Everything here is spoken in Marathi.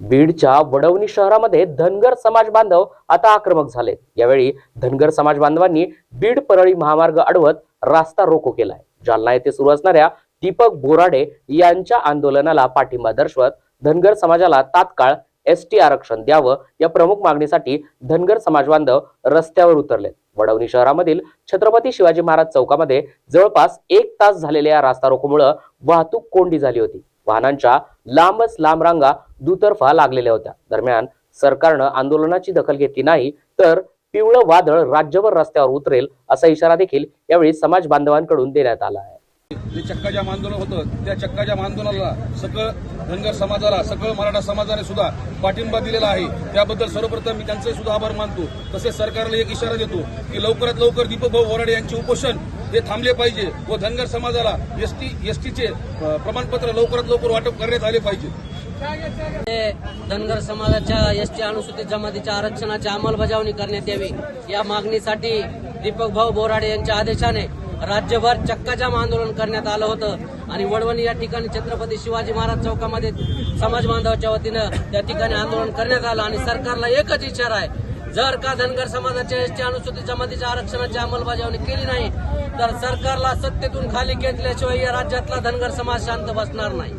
बीडच्या वडवणी शहरामध्ये धनगर समाज बांधव आता आक्रमक झाले. यावेळी धनगर समाज बांधवांनी बीड परळी महामार्ग अडवत रास्ता रोको केलाय. जालना येथे सुरू असणाऱ्या दीपक बोराडे यांच्या आंदोलनाला पाठिंबा दर्शवत धनगर समाजाला तात्काळ एस टी आरक्षण द्यावं या प्रमुख मागणीसाठी धनगर समाज बांधव रस्त्यावर उतरलेत. वडवणी शहरामधील छत्रपती शिवाजी महाराज चौकामध्ये जवळपास एक तास झालेल्या या रास्ता रोकोमुळे वाहतूक कोंडी झाली होती. वाहनांच्या लांबच लांब रांगा दुतर्फा लागलेल्या होत्या. दरम्यान सरकारनं आंदोलनाची दखल घेतली नाही तर पिवळं वादळ राज्यभर रस्त्यावर उतरेल असा इशारा देखील यावेळी समाज बांधवांकडून देण्यात आला आहे. जे चक्काजाम आंदोलन होतं त्या चक्काजाम आंदोलनाला सकळ धनगर समाजाला सकळ मराठा समाजाने सुद्धा पाठिंबा दिलेला आहे. त्याबद्दल सर्वप्रथम मी त्यांचे सुद्धा आभार मानतो. तसेच सरकारला एक इशारा देतो की लवकरात लवकर दीपक भाऊ बोराडे यांचे उपोषण हे थांबले पाहिजे व धनगर समाजाला एसटी एसटीचे प्रमाणपत्र लवकरात लवकर वाटप करण्यात आले पाहिजे. धनगर समाजाच्या एस टी अनुसूचित जमातीच्या आरक्षणाची अंमलबजावणी करण्यात यावी. या मागणीसाठी दीपक भाऊ बोराडे यांच्या आदेशाने राज्यभर चक्काजाम आंदोलन करण्यात आलं होतं. आणि वडवणी या ठिकाणी छत्रपती शिवाजी महाराज चौकामध्ये समाज बांधवाच्या वतीनं त्या ठिकाणी आंदोलन करण्यात आलं आणि सरकारला एकच इशारा आहे जर का धनगर समाजाच्या एस टी अनुसूचित जमातीच्या आरक्षणाची अंमलबजावणी केली नाही तर सरकारला सत्तेतून खाली घेतल्याशिवाय या राज्यातला धनगर समाज शांत बसणार नाही.